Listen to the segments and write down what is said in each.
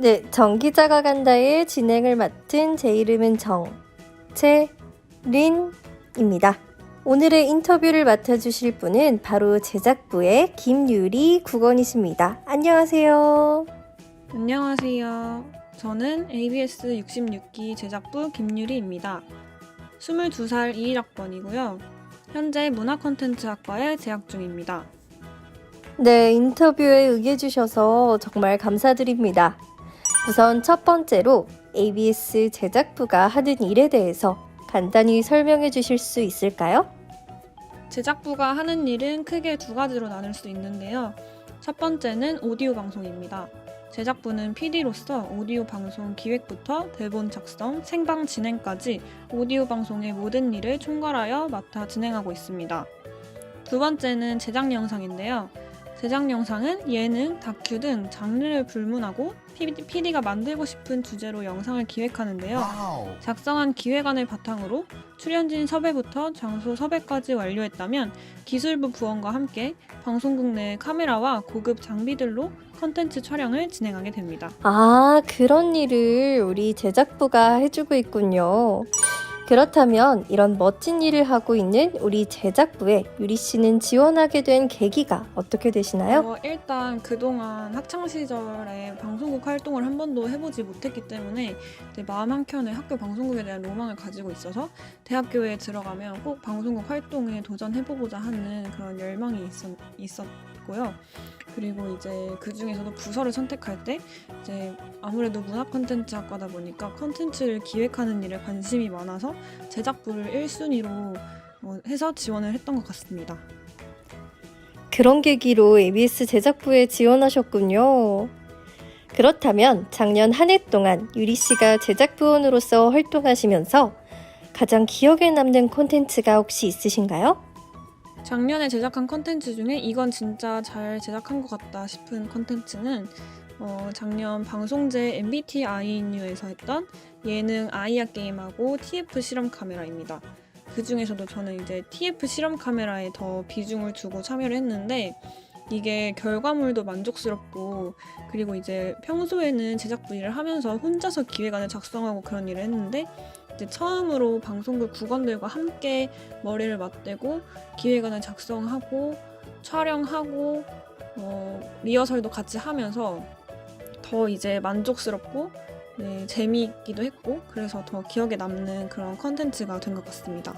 네, 정기자가 간다의 진행을 맡은 제 이름은 정채린입니다. 오늘의 인터뷰를 맡아주실 분은 바로 제작부의 김유리 국원이십니다. 안녕하세요. 안녕하세요. 저는 ABS 66기 제작부 김유리입니다. 22살 21학번이고요. 현재 문화 콘텐츠 학과에 재학 중입니다. 네, 인터뷰에 응해주셔서 정말 감사드립니다. 우선 첫 번째로 ABS 제작부가 하는 일에 대해서 간단히 설명해 주실 수 있을까요? 제작부가 하는 일은 크게 두 가지로 나눌 수 있는데요. 첫 번째는 오디오 방송입니다. 제작부는 PD로서 오디오 방송 기획부터 대본 작성, 생방 진행까지 오디오 방송의 모든 일을 총괄하여 맡아 진행하고 있습니다. 두 번째는 제작 영상인데요. 제작 영상은 예능, 다큐 등 장르를 불문하고 PD가 만들고 싶은 주제로 영상을 기획하는데요. 작성한 기획안을 바탕으로 출연진 섭외부터 장소 섭외까지 완료했다면 기술부 부원과 함께 방송국 내 카메라와 고급 장비들로 컨텐츠 촬영을 진행하게 됩니다. 아, 그런 일을 우리 제작부가 해주고 있군요. 그렇다면 이런 멋진 일을 하고 있는 우리 제작부에 유리 씨는 지원하게 된 계기가 어떻게 되시나요? 어, 일단 그동안 학창 시절에 방송국 활동을 한 번도 해보지 못했기 때문에 내 마음 한켠에 학교 방송국에 대한 로망을 가지고 있어서 대학교에 들어가면 꼭 방송국 활동에 도전해보고자 하는 그런 열망이 있었, 있었고요. 그리고 이제 그 중에서도 부서를 선택할 때 이제 아무래도 문화 콘텐츠 학과다 보니까 콘텐츠를 기획하는 일에 관심이 많아서 제작부를 1순위로 어, 해서 지원을 했던 것 같습니다. 그런 계기로 ABS 제작부에 지원하셨군요. 그렇다면 작년 한 해 동안 유리 씨가 제작부원으로서 활동하시면서 가장 기억에 남는 콘텐츠가 혹시 있으신가요? 작년에 제작한 컨텐츠 중에 이건 진짜 잘 제작한 것 같다 싶은 컨텐츠는 어, 작년 방송제 MBTI 뉴에서 했던 예능 아이야 게임하고 TF 실험 카메라입니다. 그 중에서도 저는 이제 TF 실험 카메라에 더 비중을 두고 참여를 했는데 이게 결과물도 만족스럽고 그리고 이제 평소에는 제작부 일을 하면서 혼자서 기획안을 작성하고 그런 일을 했는데 이제 처음으로 방송국 국원들과 함께 머리를 맞대고 기획안을 작성하고 촬영하고 어, 리허설도 같이 하면서 더 이제 만족스럽고 네, 재미있기도 했고 그래서 더 기억에 남는 그런 컨텐츠가 된 것 같습니다.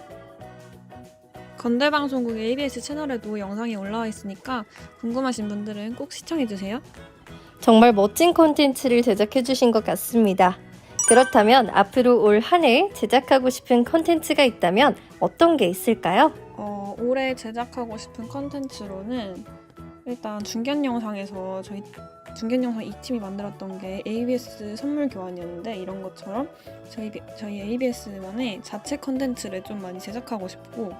건대방송국 ABS 채널에도 영상이 올라와 있으니까 궁금하신 분들은 꼭 시청해주세요. 정말 멋진 콘텐츠를 제작해 주신 것 같습니다. 그렇다면 앞으로 올 한 해 제작하고 싶은 콘텐츠가 있다면 어떤 게 있을까요? 어, 올해 제작하고 싶은 컨텐츠로는 일단 중견 영상에서 저희 중견 영상 이 팀이 만들었던 게 ABS 선물 교환이었는데 이런 것처럼 저희 저희 ABS만의 자체 컨텐츠를 좀 많이 제작하고 싶고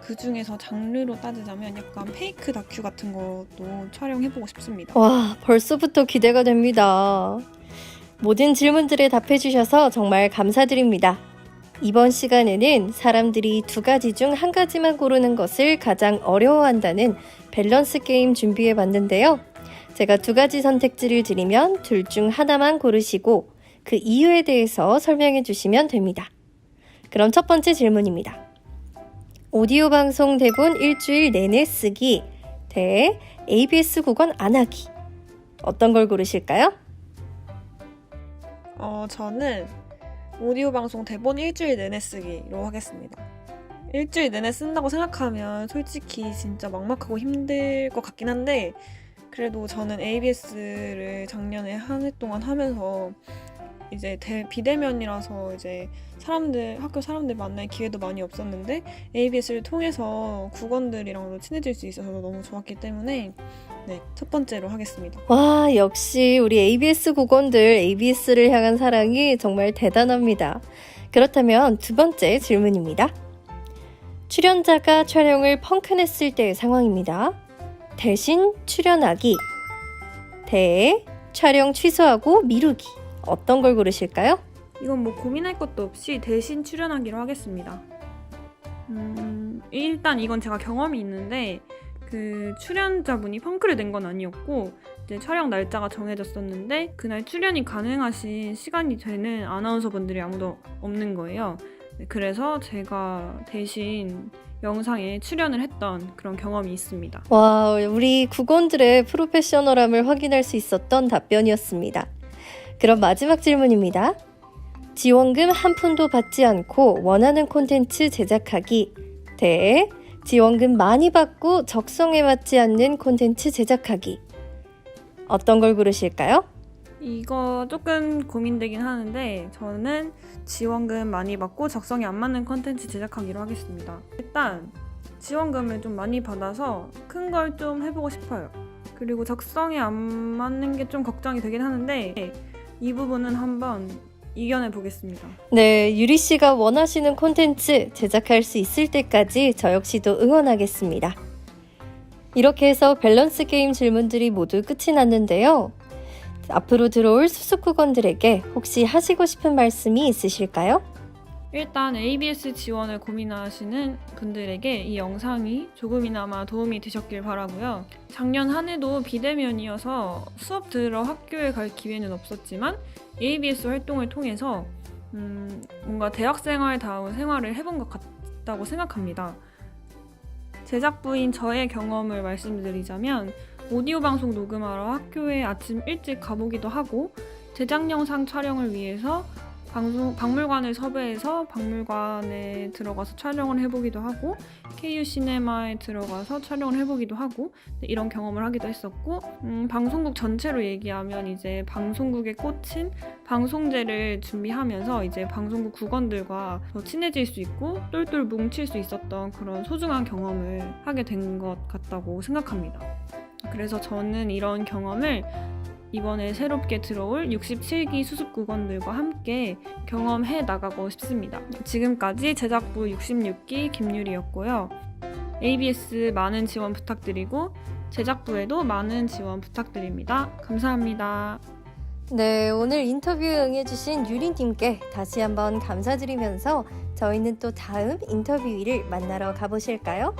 그 중에서 장르로 따지자면 약간 페이크 다큐 같은 것도 촬영해보고 싶습니다. 와, 벌써부터 기대가 됩니다. 모든 질문들에 답해 주셔서 정말 감사드립니다. 이번 시간에는 사람들이 두 가지 중 한 가지만 고르는 것을 가장 어려워한다는 밸런스 게임 준비해 봤는데요. 제가 두 가지 선택지를 드리면 둘 중 하나만 고르시고 그 이유에 대해서 설명해 주시면 됩니다. 그럼 첫 번째 질문입니다. 오디오 방송 대본 일주일 내내 쓰기 대 ABS 국원 안 하기. 어떤 걸 고르실까요? 어, 저는 오디오 방송 대본 일주일 내내 쓰기로 하겠습니다. 일주일 내내 쓴다고 생각하면 솔직히 진짜 막막하고 힘들 것 같긴 한데 그래도 저는 ABS를 작년에 한 해 동안 하면서 이제 대, 비대면이라서 이제 사람들 학교 사람들 만날 기회도 많이 없었는데 ABS를 통해서 국원들이랑도 친해질 수 있어서 너무 좋았기 때문에 네, 첫 번째로 하겠습니다. 와, 역시 우리 ABS 국원들 ABS를 향한 사랑이 정말 대단합니다. 그렇다면 두 번째 질문입니다. 출연자가 촬영을 펑크냈을 때의 상황입니다. 대신 출연하기. 대 촬영 취소하고 미루기. 어떤 걸 고르실까요? 이건 뭐 고민할 것도 없이 대신 출연하기로 하겠습니다. 음, 일단 이건 제가 경험이 있는데 그그 출연자분이 펑크를 낸 건 아니었고 이제 촬영 날짜가 정해졌었는데 그날 출연이 가능하신 시간이 되는 아나운서분들이 아무도 없는 거예요. 네, 그래서 제가 대신 영상에 출연을 했던 그런 경험이 있습니다. 와, 우리 국원들의 프로페셔널함을 확인할 수 있었던 답변이었습니다. 그럼 마지막 질문입니다. 지원금 한 푼도 받지 않고 원하는 콘텐츠 제작하기 대 지원금 많이 받고 적성에 맞지 않는 콘텐츠 제작하기. 어떤 걸 고르실까요? 이거 조금 고민되긴 하는데 저는 지원금 많이 받고 적성에 안 맞는 컨텐츠 제작하기로 하겠습니다. 일단 지원금을 좀 많이 받아서 큰 걸 좀 해보고 싶어요. 그리고 적성에 안 맞는 게 좀 걱정이 되긴 하는데 이 부분은 한번 이겨내 보겠습니다. 네, 유리 씨가 원하시는 콘텐츠 제작할 수 있을 때까지 저 역시도 응원하겠습니다. 이렇게 해서 밸런스 게임 질문들이 모두 끝이 났는데요. 앞으로 들어올 수습국원들에게 혹시 하시고 싶은 말씀이 있으실까요? 일단 ABS 지원을 고민하시는 분들에게 이 영상이 조금이나마 도움이 되셨길 바라고요. 작년 한 해도 비대면이어서 수업 들으러 학교에 갈 기회는 없었지만 ABS 활동을 통해서 음, 뭔가 대학생활다운 생활을 해본 것 같다고 생각합니다. 제작부인 저의 경험을 말씀드리자면 오디오 방송 녹음하러 학교에 아침 일찍 가보기도 하고 제작 영상 촬영을 위해서 방송, 박물관을 섭외해서 박물관에 들어가서 촬영을 해보기도 하고 KU 시네마에 들어가서 촬영을 해보기도 하고 네, 이런 경험을 하기도 했었고 음, 방송국 전체로 얘기하면 이제 방송국에 꽂힌 방송제를 준비하면서 이제 방송국 국원들과 더 친해질 수 있고 똘똘 뭉칠 수 있었던 그런 소중한 경험을 하게 된 것 같다고 생각합니다. 그래서 저는 이런 경험을 이번에 새롭게 들어올 67기 수습국원들과 함께 경험해 나가고 싶습니다. 지금까지 제작부 66기 김유리였고요. ABS 많은 지원 부탁드리고 제작부에도 많은 지원 부탁드립니다. 감사합니다. 네, 오늘 인터뷰에 응해주신 유리님께 다시 한번 감사드리면서 저희는 또 다음 인터뷰 일을 만나러 가보실까요?